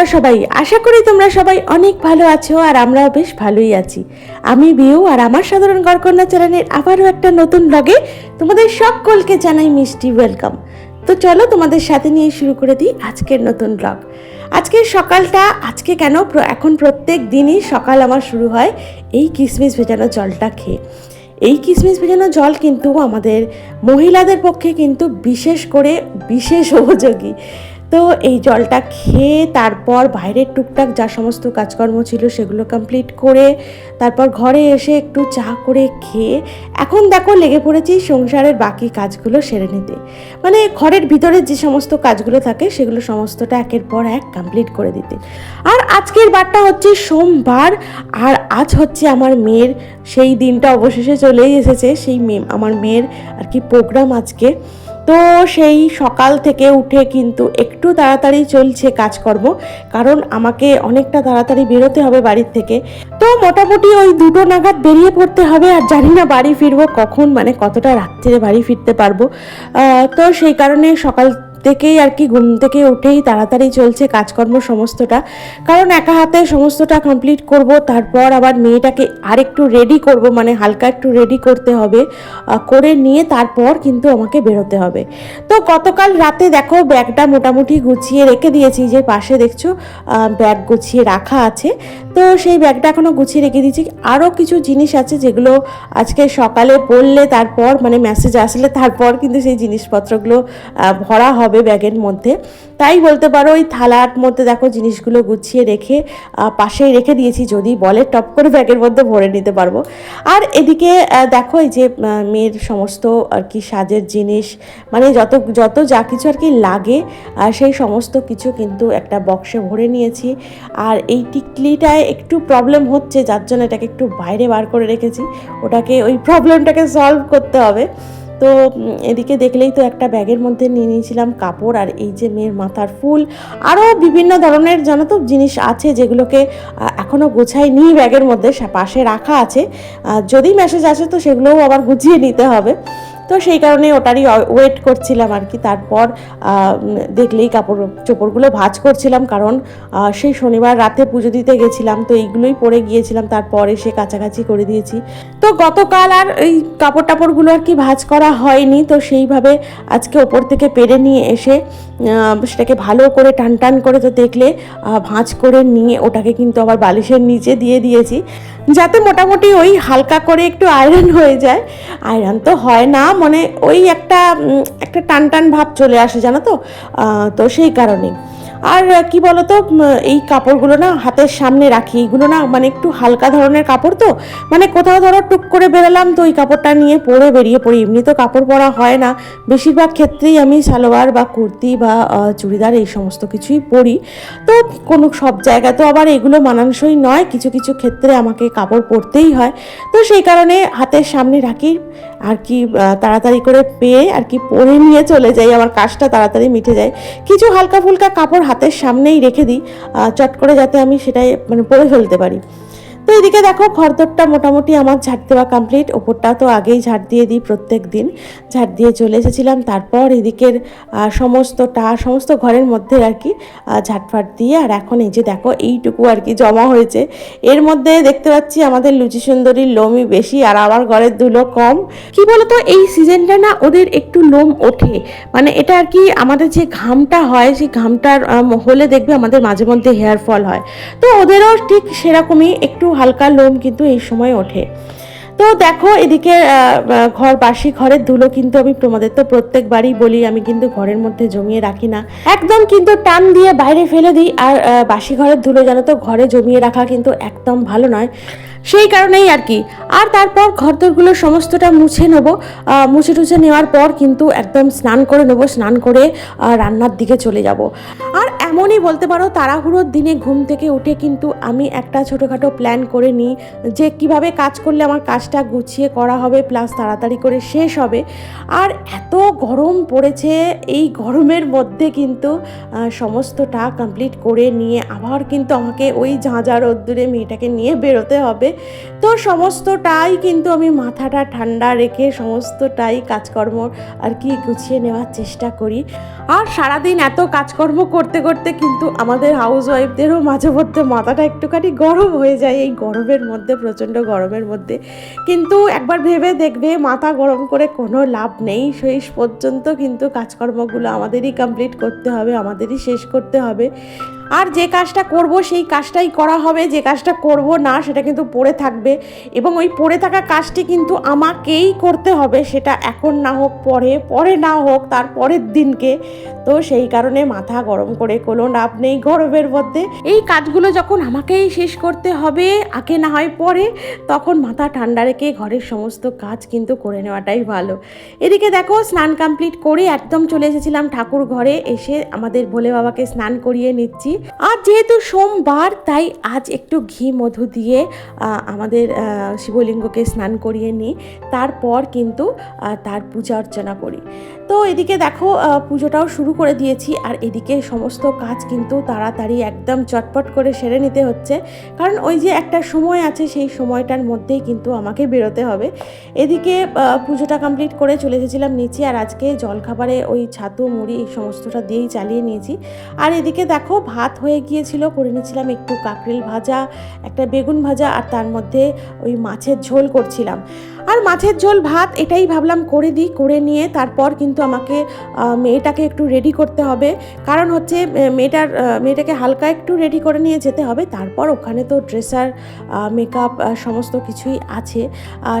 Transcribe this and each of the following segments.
তোমরা সবাই, আশা করি তোমরা সবাই অনেক ভালো আছো আর আমরাও বেশ ভালোই আছি। আমি বিউ আর আমার সাধারণ গড়কন্যা চ্যানেলের আবারও একটা নতুন ব্লগে তোমাদের সকলকে জানাই মিষ্টি ওয়েলকাম। তো চলো তোমাদের সাথে নিয়ে শুরু করে দিই আজকের নতুন ব্লগ। আজকের সকালটা, আজকে কেন এখন প্রত্যেক দিনই সকাল আমার শুরু হয় এই কিশমিশ ভেজানো জলটা খেয়ে। এই কিশমিশ ভেজানো জল কিন্তু আমাদের মহিলাদের পক্ষে কিন্তু বিশেষ করে বিশেষ উপযোগী। তো এই জলটা খেয়ে তারপর বাইরের টুকটাক যা সমস্ত কাজকর্ম ছিল সেগুলো কমপ্লিট করে তারপর ঘরে এসে একটু চা করে খেয়ে এখন দেখো লেগে পড়েছি সংসারের বাকি কাজগুলো সেরে নিতে। মানে ঘরের ভিতরে যে সমস্ত কাজগুলো থাকে সেগুলো সমস্তটা একের পর এক কমপ্লিট করে দিতে। আর আজকের বারটা হচ্ছে সোমবার, আর আজ হচ্ছে আমার মেয়ের, সেই দিনটা অবশেষে চলেই এসেছে, সেই মেয়ে আমার মেয়ের আর কি প্রোগ্রাম আজকে। তো সেই সকাল থেকে উঠে কিন্তু একটু তাড়াতাড়ি চলছে কাজকর্ম, কারণ আমাকে অনেকটা তাড়াতাড়ি বেরোতে হবে বাড়ির থেকে। তো মোটামুটি ওই দুটো নাগাদ বেরিয়ে পড়তে হবে, আর জানি না বাড়ি ফিরবো কখন মানে কতটা রাত্রে বাড়ি ফিরতে পারব। তো সেই কারণে সকাল থেকেই আর কি, ঘুম থেকে উঠেই তাড়াতাড়ি চলছে কাজকর্ম সমস্তটা। কারণ একা হাতে সমস্তটা কমপ্লিট করব, তারপর আবার মেয়েটাকে আরেকটু রেডি করব মানে হালকা একটু রেডি করতে হবে করে নিয়ে তারপর কিন্তু আমাকে বেরোতে হবে। তো গতকাল রাতে দেখো ব্যাগটা মোটামুটি গুছিয়ে রেখে দিয়েছি, যে পাশে দেখছ ব্যাগ গুছিয়ে রাখা আছে। তো সেই ব্যাগটা এখনও গুছিয়ে রেখে দিয়েছি। আরও কিছু জিনিস আছে যেগুলো আজকে সকালে পড়লে তারপর মানে মেসেজ আসলে তারপর কিন্তু সেই জিনিসপত্রগুলো ভরা হবে। ব্যাগের মধ্যে। তাই বলতে পারো ওই থালার মধ্যে দেখো জিনিসগুলো গুছিয়ে রেখে পাশেই রেখে দিয়েছি। যদি বলে টপ করে ব্যাগের মধ্যে ভরে নিতে পারব। আর এদিকে দেখো এই যে মেয়ের সমস্ত আর কি সাজের জিনিস মানে যত যত যা কিছু আর কি লাগে আহ, সেই সমস্ত কিছু কিন্তু একটা বক্সে ভরে নিয়েছি। আর এই টিকলিটায় একটু প্রবলেম হচ্ছে যার জন্য এটাকে একটু বাইরে বার করে রেখেছি। ওটাকে ওই প্রবলেমটাকে সলভ করতে হবে। তো এদিকে দেখলেই তো একটা ব্যাগের মধ্যে নিয়ে নিয়েছিলাম কাপড় আর এই যে মেয়ের মাথার ফুল। আরও বিভিন্ন ধরনের জানো তো জিনিস আছে যেগুলোকে এখনও গোছাইনি ব্যাগের মধ্যে পাশে রাখা আছে। যদি মেসেজ আসে তো সেগুলোও আবার গুছিয়ে নিতে হবে। তো সেই কারণে ওটারই ওয়েট করছিলাম আর কি। তারপর দেখলেই কাপড়, চোপড়গুলো ভাঁজ করছিলাম কারণ সেই শনিবার রাতে পুজো দিতে গেছিলাম, তো এইগুলোই পরে গিয়েছিলাম, তারপর এসে কাছাকাছি করে দিয়েছি। তো গতকাল আর এই কাপড় টাপড়গুলো আর কি ভাঁজ করা হয়নি, তো সেইভাবে আজকে ওপর থেকে পেরে নিয়ে এসে সেটাকে ভালো করে টান টান করে তো দেখলে ভাঁজ করে নিয়ে ওটাকে কিন্তু আবার বালিশের নিচে দিয়ে দিয়েছি। যাতে মোটামুটি ওই হালকা করে একটু আয়রন হয়ে যায়। আয়রন তো হয় না মানে ওই একটা একটা টান টান ভাব চলে আসে, জানো তো? তো সেই কারণে আর কি বলতো এই কাপড়গুলো না হাতের সামনে রাখি। এইগুলো না মানে একটু হালকা ধরনের কাপড় তো। মানে কোথাও ধরো টুক করে বেরোলাম তো ওই কাপড়টা নিয়ে পরে বেরিয়ে পড়ি। এমনি তো কাপড় পরা হয় না। বেশিরভাগ ক্ষেত্রেই আমি সালোয়ার বা কুর্তি বা চুড়িদার এই সমস্ত কিছুই পরি। তো কোনো সব জায়গা তো আবার এগুলো মানানসই নয়। কিছু কিছু ক্ষেত্রে আমাকে কাপড় পরতেই হয়। তো সেই কারণে হাতের সামনে রাখি। আর কি তাড়াতাড়ি করে পেয়ে আর কি পরে নিয়ে চলে যাই, আমার কাজটা তাড়াতাড়ি মিটে যায়। কিছু হালকা ফুলকা কাপড় হাতের সামনেই রেখে দিই চট করে যাতে আমি সেটাই মানে পরে ফেলতে পারি। তো এদিকে দেখো খরদরটা মোটামুটি আমার ঝাড় দেওয়া কমপ্লিট ওপরটা তো আগেই ঝাড় দিয়ে দিই প্রত্যেক দিন। ঝাড় দিয়ে চলে এসেছিলাম। তারপর এদিকের সমস্তটা, সমস্ত ঘরের মধ্যে আর কি ঝাটফাট দিয়ে। আর এখন এই যে দেখো, এইটুকু আর কি জমা হয়েছে। এর মধ্যে দেখতে পাচ্ছি আমাদের লুচি সুন্দরীর লোমই বেশি আর আমার ঘরের ধুলো কম। কি বলতো, এই সিজনটা না ওদের একটু লোম ওঠে। মানে এটা আর কি আমাদের যে ঘামটা হয়, সেই ঘামটার হলে দেখবে আমাদের মাঝে মধ্যে হেয়ার ফল হয়। তো ওদেরও ঠিক সেরকমই একটু হালকা লোম কিন্তু এই সময় ওঠে। তো দেখো এদিকে ঘর বাসি, ঘরের ধুলো কিন্তু আমি তোমাদের তো প্রত্যেকবারই বলি, আমি কিন্তু ঘরের মধ্যে জমিয়ে রাখি না। একদম কিন্তু টান দিয়ে বাইরে ফেলে দিই, আর বাসি ঘরের ধুলো জানো তো, ঘরে জমিয়ে রাখা কিন্তু একদম ভালো নয়। সেই কারণেই আর কি। আর তারপর ঘরদোরগুলো সমস্তটা মুছে নেব। মুছে টুছে নেওয়ার পর কিন্তু একদম স্নান করে নেব, স্নান করে রান্নার দিকে চলে যাব। আর এমনই বলতে পারো, তাড়াহুড়োর দিনে ঘুম থেকে উঠে কিন্তু আমি একটা ছোটোখাটো প্ল্যান করে নিই যে কীভাবে কাজ করলে আমার কাজটা গুছিয়ে করা হবে প্লাস তাড়াতাড়ি করে শেষ হবে। আর এত গরম পড়েছে, এই গরমের মধ্যে কিন্তু সমস্তটা কমপ্লিট করে নিয়ে আবার কিন্তু আমাকে ওই ঝাঁঝা রোদ্দুরে মেয়েটাকে নিয়ে বেরোতে হবে। তো সমস্তটাই কিন্তু আমি মাথাটা ঠান্ডা রেখে সমস্তটাই কাজকর্ম আর কি গুছিয়ে নেওয়ার চেষ্টা করি। আর সারাদিন এত কাজকর্ম করতে করতে কিন্তু আমাদের হাউস ওয়াইফদেরও মাঝে মধ্যে মাথাটা একটুখানি গরম হয়ে যায়, এই গরমের মধ্যে, প্রচণ্ড গরমের মধ্যে। কিন্তু একবার ভেবে দেখবে মাথা গরম করে কোনো লাভ নেই। শেষ পর্যন্ত কিন্তু কাজকর্মগুলো আমাদেরই কমপ্লিট করতে হবে, আমাদেরই শেষ করতে হবে। আর যে কাজটা করব, সেই কাজটাই করা হবে। যে কাজটা করব না, সেটা কিন্তু পড়ে থাকবে। এবং ওই পড়ে থাকা কাজটি কিন্তু আমাকেই করতে হবে, সেটা এখন না হোক, পরে পরে না হোক, তার পরের দিনকে। তো সেই কারণে মাথা গরম করে কোনো লাভ নেই গরমের মধ্যে। এই কাজগুলো যখন আমাকেই শেষ করতে হবে, আগে না হয় পরে, তখন মাথা ঠান্ডা রেখে ঘরের সমস্ত কাজ কিন্তু করে নেওয়াটাই ভালো। এদিকে দেখো, স্নান কমপ্লিট করে একদম চলে এসেছিলাম ঠাকুর ঘরে, এসে আমাদের ভোলে বাবাকে স্নান করিয়ে নিচ্ছি। আর যেহেতু সোমবার, তাই আজ একটু ঘি, মধু দিয়ে আমাদের শিবলিঙ্গকে স্নান করিয়ে নিই। তারপর কিন্তু তার পূজা অর্চনা করি। তো এদিকে দেখো পুজোটাও শুরু করে দিয়েছি আর এদিকে সমস্ত কাজ কিন্তু তাড়াতাড়ি একদম চটপট করে সেরে নিতে হচ্ছে। কারণ ওই যে একটা সময় আছে সেই সময়টার মধ্যেই কিন্তু আমাকে বেরোতে হবে। এদিকে পুজোটা কমপ্লিট করে চলে এসেছিলাম নিচে আর আজকে জলখাবারে ওই ছাতু, মুড়ি এই সমস্তটা দিয়েই চালিয়ে নিয়েছি। আর এদিকে দেখো, ভাত হয়ে গিয়েছিল, করে নিয়েছিলাম একটু কাকরেল ভাজা, একটা বেগুন ভাজা আর তার মধ্যে ওই মাছের ঝোল করছিলাম। আর মাছের ঝোল, ভাত এটাই ভাবলাম করে দিই, করে নিয়ে তারপর কিন্তু আমাকে মেয়েটাকে একটু রেডি করতে হবে। কারণ হচ্ছে মেয়েটার মেয়েটাকে হালকা একটু রেডি করে নিয়ে যেতে হবে। তারপর ওখানে তো ড্রেসার মেকআপ সমস্ত কিছুই আছে।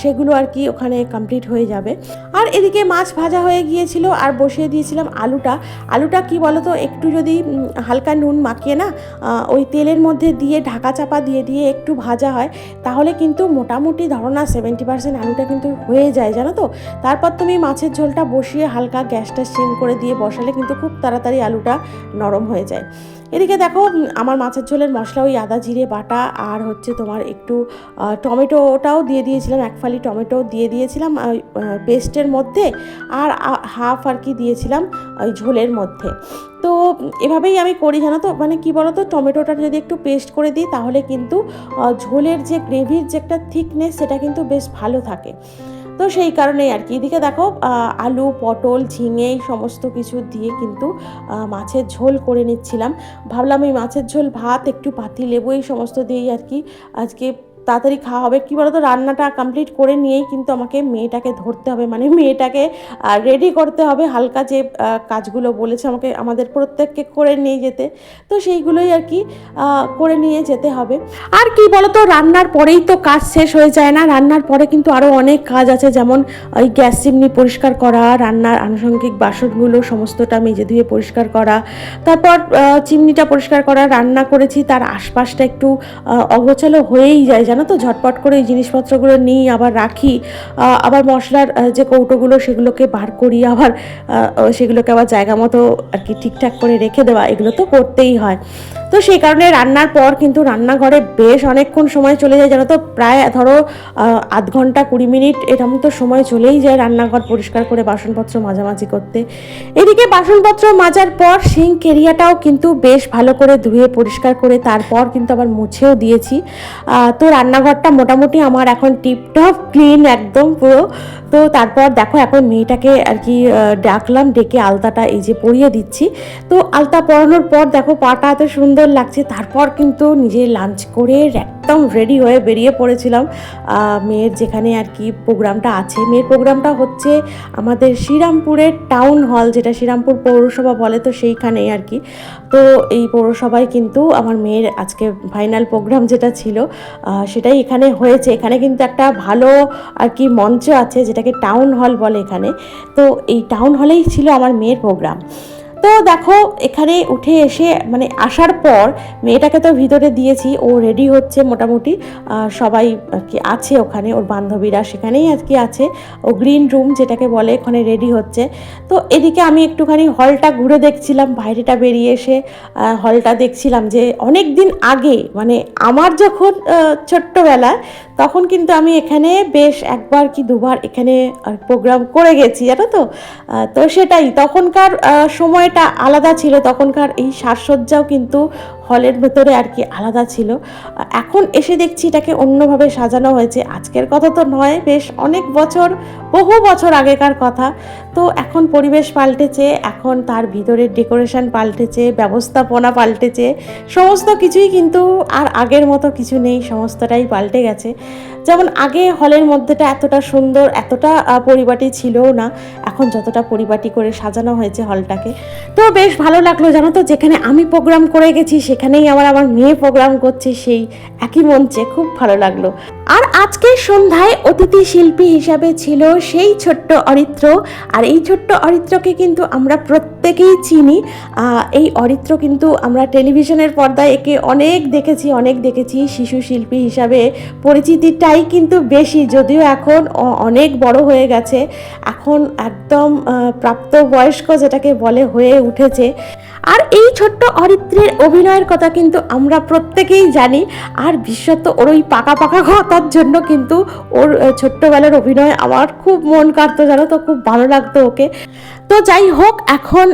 সেগুলো আর কি ওখানে কমপ্লিট হয়ে যাবে। আর এদিকে মাছ ভাজা হয়ে গিয়েছিল, আর বসিয়ে দিয়েছিলাম আলুটা। আলুটা কি বলতো, একটু যদি হালকা নুন মাখিয়ে না ওই তেলের মধ্যে দিয়ে ঢাকা চাপা দিয়ে দিয়ে একটু ভাজা হয়, তাহলে কিন্তু মোটামুটি ধরো না সেভেন্টি পার্সেন্ট আলুটা কিন্তু হয়ে যায়, জানো তো? তারপর তুমি মাছের ঝোলটা বসিয়ে হালকা গ্যাসটা সিম করে দিয়ে বসালে কিন্তু খুব তাড়াতাড়ি আলুটা নরম হয়ে যায়। এদিকে দেখো, আমার মাছের ঝোলের মশলা, ওই আদা, জিরে, বাটা, আর হচ্ছে তোমার একটু টমেটোটাও দিয়ে দিয়েছিলাম, এক ফালি টমেটো দিয়ে দিয়েছিলাম পেস্টের মধ্যে, আর হাফ আর কি দিয়েছিলাম, ওই ঝোলের মধ্যে। তো এভাবেই আমি করি, জানো তো? মানে কি বলো তো টমেটোটা যদি একটু পেস্ট করে দিই, তাহলে কিন্তু ঝোলের যে গ্রেভির যে একটা থিকনেস, সেটা কিন্তু বেশ ভালো থাকে। তো সেই কারণেই আর কি। এদিকে দেখো আলু, পটল, ঝিঙে সমস্ত কিছু দিয়ে কিন্তু মাছের ঝোল করে নিচ্ছিলাম। ভাবলাম এই মাছের ঝোল, ভাত, একটু পাতি, লেবু এই সমস্ত দিয়েই আর কি আজকে তাড়াতাড়ি খাওয়া হবে। কী বলতো? রান্নাটা কমপ্লিট করে নিয়েই কিন্তু আমাকে মেয়েটাকে ধরতে হবে। মানে মেয়েটাকে রেডি করতে হবে। হালকা যে কাজগুলো বলেছে আমাকে, আমাদের প্রত্যেককে করে নিয়ে যেতে। তো সেইগুলোই আর কি করে নিয়ে যেতে হবে। আর কি বলতো? রান্নার পরেই তো কাজ শেষ হয়ে যায় না। রান্নার পরে কিন্তু আরও অনেক কাজ আছে। যেমন, ওই গ্যাস চিমনি পরিষ্কার করা, রান্নার আনুষঙ্গিক বাসনগুলো সমস্তটা মেজে ধুয়ে পরিষ্কার করা। তারপর চিমনিটা পরিষ্কার করা, রান্না করেছি। তার আশপাশটা একটু অগোছালো হয়েই যায়। জানো তো, ঝটপট করে এই জিনিসপত্রগুলো নিই আবার রাখি। আবার মশলার যে কৌটোগুলো সেগুলোকে বার করি, আবার সেগুলোকে আবার জায়গা মতো আর কি ঠিকঠাক করে রেখে দেওয়া, এগুলো তো করতেই হয়। তো সেই কারণে রান্নার পর কিন্তু রান্নাঘরে বেশ অনেকক্ষণ সময় চলে যায় জানো তো। প্রায় ধরো আধ ঘণ্টা কুড়ি মিনিট এরকম তো সময় চলেই যায় রান্নাঘর পরিষ্কার করে বাসনপত্র মাঝামাঝি করতে। এদিকে বাসনপত্র মাজার পর সিঙ্ক এরিয়াটাও কিন্তু বেশ ভালো করে ধুয়ে পরিষ্কার করে তারপর কিন্তু আবার মুছেও দিয়েছি। তো রান্নাঘরটা মোটামুটি আমার এখন টিপটপ, ক্লিন একদম পুরো। তো তারপর দেখো এখন মেয়েটাকে আর কি ডাকলাম, ডেকে আলতাটা এই যে পরিয়ে দিচ্ছি। তো আলতা পরানোর পর দেখো পাটা এত সুন্দর লাগছে, তারপর কিন্তু নিজে লাঞ্চ করে একদম রেডি হয়ে বেরিয়ে পড়েছিলাম। মেয়ের যেখানে আর কি প্রোগ্রামটা আছে। মেয়ের প্রোগ্রামটা হচ্ছে আমাদের শ্রীরামপুরের টাউন হল যেটা শ্রীরামপুর পৌরসভা বলে তো সেইখানেই আর কি। তো এই পৌরসভায় কিন্তু আমার মেয়ের আজকে ফাইনাল প্রোগ্রাম যেটা ছিল সেটাই এখানে হয়েছে। এখানে কিন্তু একটা ভালো আর কি মঞ্চ আছে, যেটাকে টাউন হল বলে এখানে। তো এই টাউন হলেই ছিল আমার মেয়ের প্রোগ্রাম তো দেখো, এখানে উঠে এসে মানে আসার পর মেয়েটাকে তো ভিতরে দিয়েছি, ও রেডি হচ্ছে মোটামুটি। সবাই কি আছে ওখানে, ওর বান্ধবীরা সেখানেই আর কি আছে। ও গ্রিন রুম যেটাকে বলে ওখানে রেডি হচ্ছে। তো এদিকে আমি একটুখানি হলটা ঘুরে দেখছিলাম, বাইরেটা বেরিয়ে এসে হলটা দেখছিলাম যে অনেক দিন আগে মানে আমার যখন ছোট্টবেলায় তখন কিন্তু আমি এখানে বেশ একবার কি দুবার এখানে প্রোগ্রাম করে গেছি, জানো তো? তো সেটাই, তখনকার সময়টা আলাদা ছিল, তখনকার এই সাজসজ্জাও কিন্তু হলের ভেতরে আর কি আলাদা ছিল। এখন এসে দেখছি এটাকে অন্যভাবে সাজানো হয়েছে। আজকের কথা তো নয়, বেশ অনেক বছর, বহু বছর আগেকার কথা। তো এখন পরিবেশ পাল্টেছে, এখন তার ভিতরের ডেকোরেশন পাল্টেছে, ব্যবস্থাপনা পাল্টেছে, সমস্ত কিছুই কিন্তু আর আগের মতো কিছু নেই, সমস্তটাই পাল্টে গেছে। যেমন আগে হলের মধ্যেটা এতটা সুন্দর এতটা আহ, পরিপাটি ছিলও না। এখন যতটা পরিপাটি করে সাজানো হয়েছে হলটাকে। তো বেশ ভালো লাগল জানো তো যেখানে আমি প্রোগ্রাম করে গেছি সেখানেই আবার আমার মেয়ে প্রোগ্রাম করছে সেই একই মঞ্চে। খুব ভালো লাগল। আর আজকে সন্ধ্যায় অতিথি শিল্পী হিসাবে ছিল সেই ছোট্ট অরিত্র। আর এই ছোট্ট অরিত্রকে কিন্তু আমরা প্রত্যেকেই চিনি। এই অরিত্র কিন্তু আমরা টেলিভিশনের পর্দায় একে অনেক দেখেছি অনেক দেখেছি শিশু শিল্পী হিসাবে। পরিচিতিটাই কিন্তু বেশি যদিও এখন অনেক বড় হয়ে গেছে। এখন একদম আহ, প্রাপ্তবয়স্ক যেটাকে বলে হয়ে উঠেছে। আর এই ছোট্ট অরিত্রের অভিনয়ের কথা কিন্তু আমরা প্রত্যেকেই জানি। আর বিশেষত ওর ওই পাকা পাকা কথার জন্য কিন্তু ওর ছোট্টবেলার অভিনয় আমার খুব মন কাড়তো জানো তো? খুব ভালো লাগতো ওকে। তো যাই হোক এখন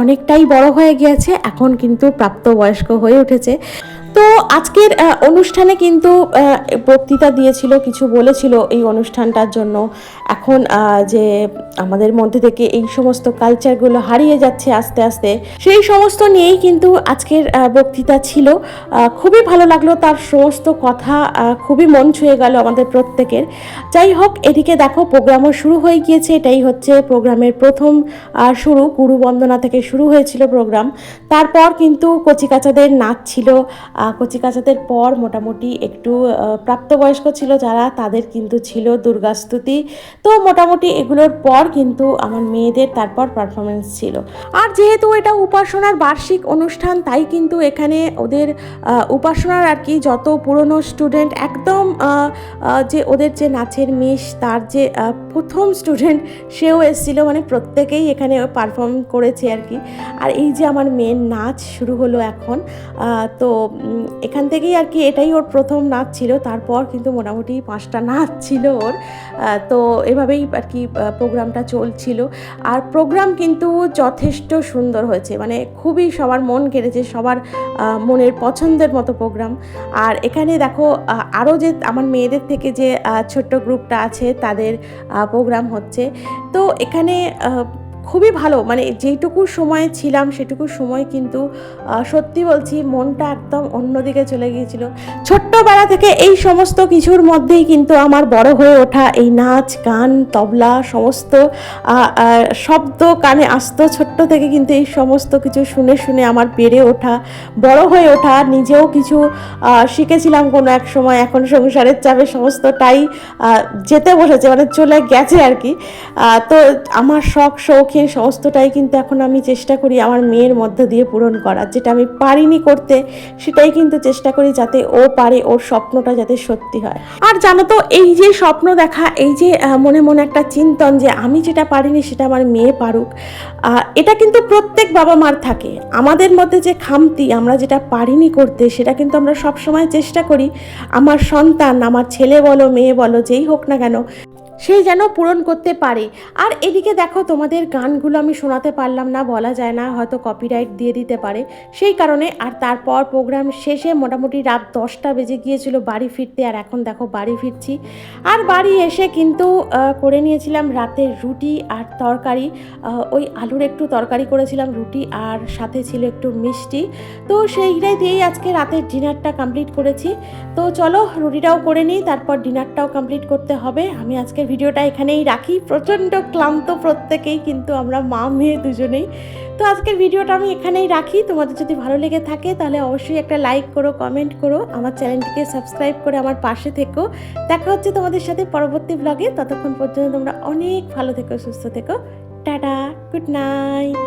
অনেকটাই বড় হয়ে গিয়েছে। এখন কিন্তু প্রাপ্তবয়স্ক হয়ে উঠেছে। তো আজকের অনুষ্ঠানে কিন্তু বক্তৃতা দিয়েছিল, কিছু বলেছিল এই অনুষ্ঠানটার জন্য। এখন যে আমাদের মধ্যে থেকে এই সমস্ত কালচারগুলো হারিয়ে যাচ্ছে আস্তে আস্তে, সেই সমস্ত নিয়েই কিন্তু আজকের বক্তৃতা ছিল। খুবই ভালো লাগল তার সমস্ত কথা খুবই মন ছুঁয়ে গেল আমাদের প্রত্যেকের। যাই হোক, এদিকে দেখো প্রোগ্রামও শুরু হয়ে গিয়েছে। এটাই হচ্ছে প্রোগ্রামের প্রথম শুরু। গুরু বন্দনা থেকে শুরু হয়েছিল প্রোগ্রাম তারপর কিন্তু কচিকাচাদের নাচ ছিল। আহ, কচিকাচাদের পর মোটামুটি একটু প্রাপ্তবয়স্ক ছিল যারা তাদের কিন্তু ছিল দুর্গাস্তুতি। তো মোটামুটি এগুলোর পর কিন্তু আমার মেয়েদের তারপর পারফরমেন্স ছিল। আর যেহেতু এটা উপাসনার বার্ষিক অনুষ্ঠান তাই কিন্তু এখানে ওদের উপাসনার আর কি যত পুরনো স্টুডেন্ট একদম যে ওদের যে নাচের মিশ তার যে প্রথম স্টুডেন্ট সেও এসেছিল। মানে প্রত্যেকেই এখানে পারফর্ম করেছে আর কি। আর এই যে আমার মেয়ের নাচ শুরু হলো এখন তো এখান থেকেই আর কি এটাই ওর প্রথম নাচ ছিল। তারপর কিন্তু মোটামুটি পাঁচটা নাচ ছিল ওর। তো এভাবেই আর কি প্রোগ্রামটা চলছিল। আর প্রোগ্রাম কিন্তু যথেষ্ট সুন্দর হয়েছে। মানে খুবই সবার মন কেড়েছে, সবার মনের পছন্দের মতো প্রোগ্রাম। আর এখানে দেখো আরও যে আমার মেয়েদের থেকে যে ছোট্ট গ্রুপটা আছে, তাদের প্রোগ্রাম হচ্ছে। তো এখানে খুবই ভালো। মানে যেটুকু সময় ছিলাম সেটুকু সময় কিন্তু সত্যি বলছি মনটা একদম অন্যদিকে চলে গিয়েছিল। ছোট্টবেলা থেকে এই সমস্ত কিছুর মধ্যেই কিন্তু আমার বড় হয়ে ওঠা এই নাচ, গান, তবলা সমস্ত শব্দ কানে আসতো ছোট্ট থেকে কিন্তু এই সমস্ত কিছু শুনে শুনে আমার বেড়ে ওঠা, বড় হয়ে ওঠা, নিজেও কিছু শিখেছিলাম কোনো এক সময়, এখন সংসারের চাপে সমস্তটাই যেতে বসেছে মানে চলে গেছে আর কি। তো আমার শখ শৌখিন সমস্তটাই কিন্তু এখন আমি চেষ্টা করি আমার মেয়ের মধ্যে দিয়ে পূরণ করার। যেটা আমি পারিনি করতে, সেটাই কিন্তু চেষ্টা করি যাতে ও পারে, ওর স্বপ্নটা যাতে সত্যি হয়। আর জানো তো, এই যে স্বপ্ন দেখা, এই যে মনে মনে একটা চিন্তন যে আমি যেটা পারিনি সেটা আমার মেয়ে পারুক এটা কিন্তু প্রত্যেক বাবা মার থাকে। আমাদের মধ্যে যে খামতি, আমরা যেটা পারিনি করতে, সেটা কিন্তু আমরা সব সময় চেষ্টা করি। আমার সন্তান, আমার ছেলে বলো, মেয়ে বলো, যেই হোক না কেন সেই যেন পূরণ করতে পারে। আর এদিকে দেখো, তোমাদের গানগুলো আমি শোনাতে পারলাম না, বলা যায় না, হয়তো কপিরাইট দিয়ে দিতে পারে। সেই কারণে আর তারপর প্রোগ্রাম শেষে মোটামুটি রাত দশটা বেজে গিয়েছিল বাড়ি ফিরতে, আর এখন দেখো বাড়ি ফিরছি। আর বাড়ি এসে কিন্তু করে নিয়েছিলাম রাতের রুটি আর তরকারি। ওই আলুর একটু তরকারি করেছিলাম, রুটি আর সাথে ছিল একটু মিষ্টি। তো সেইটাই দিয়েই আজকে রাতের ডিনারটা কমপ্লিট করেছি। তো চলো রুটিটাও করে নিই, তারপর ডিনারটাও কমপ্লিট করতে হবে। আমি আজকের ভিডিওটা এখানেই রাখি। প্রচণ্ড ক্লান্ত প্রত্যেকেই, কিন্তু আমরা মা মেয়ে দুজনেই। তো আজকের ভিডিওটা আমি এখানেই রাখি। তোমাদের যদি ভালো লেগে থাকে, তাহলে অবশ্যই একটা লাইক করো কমেন্ট করো, আমার চ্যানেলটিকে সাবস্ক্রাইব করে আমার পাশে থেকো। দেখা হচ্ছে তোমাদের সাথে পরবর্তী ব্লগে ততক্ষণ পর্যন্ত তোমরা অনেক ভালো থেকো, সুস্থ থেকো। Tata good night